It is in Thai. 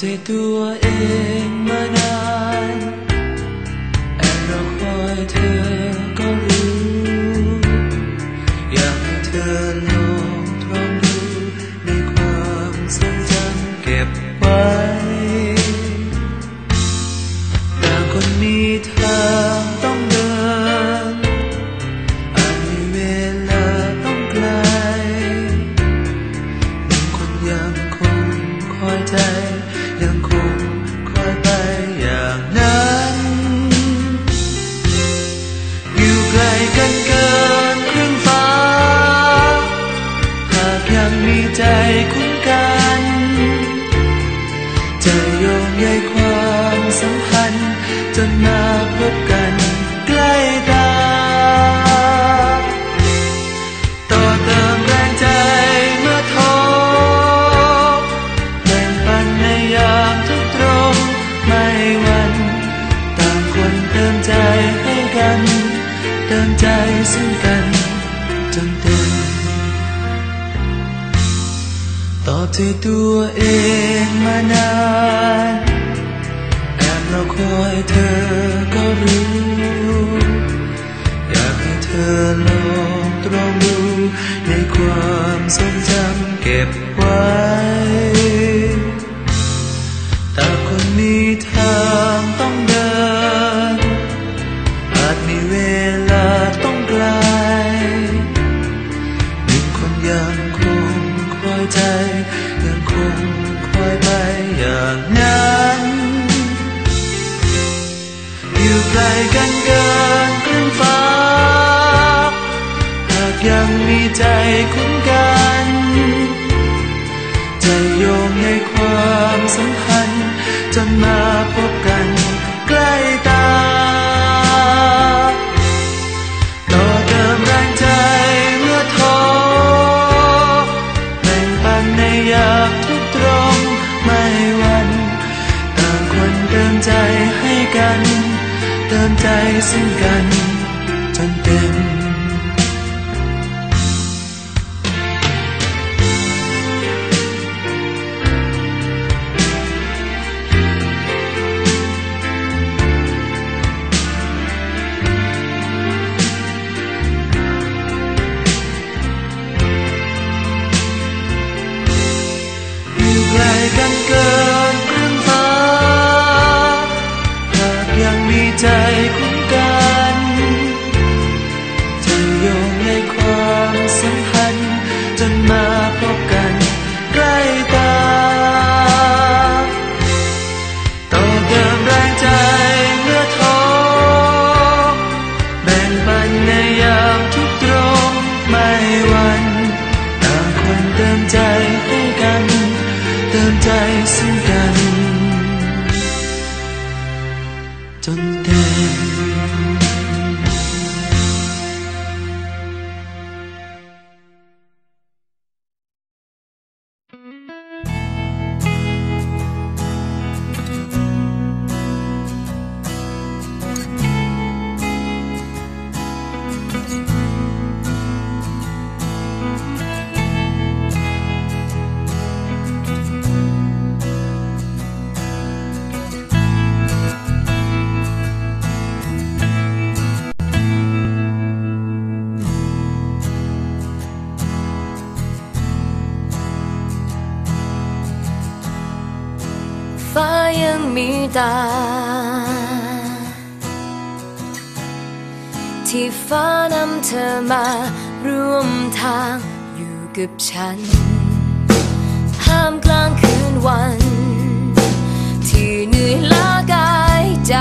ใจตัวเองมานานแอบรอคอยเธอก็รู้ อยากให้เธอลองทองดูในความทรงจำเก็บไว้แต่คนมีเธอ กันเติมใจซึ่งกันจนเต็มตอบใจตัวเองมานานแอบรอคอยเธอ อยู่ไกลกันเกินครึ่งฟ้า หากยังมีใจคุ้นกัน จะโยงในความสัมพันธ์จนมาพบ เติมใจซึ่งกัน จนเต็ม ยัง จ ตา ที่ฟ้านำเธอมาร่วมทางอยู่กับฉัน ห้ามกลางคืนวัน ที่เหนื่อยล้ากายใจ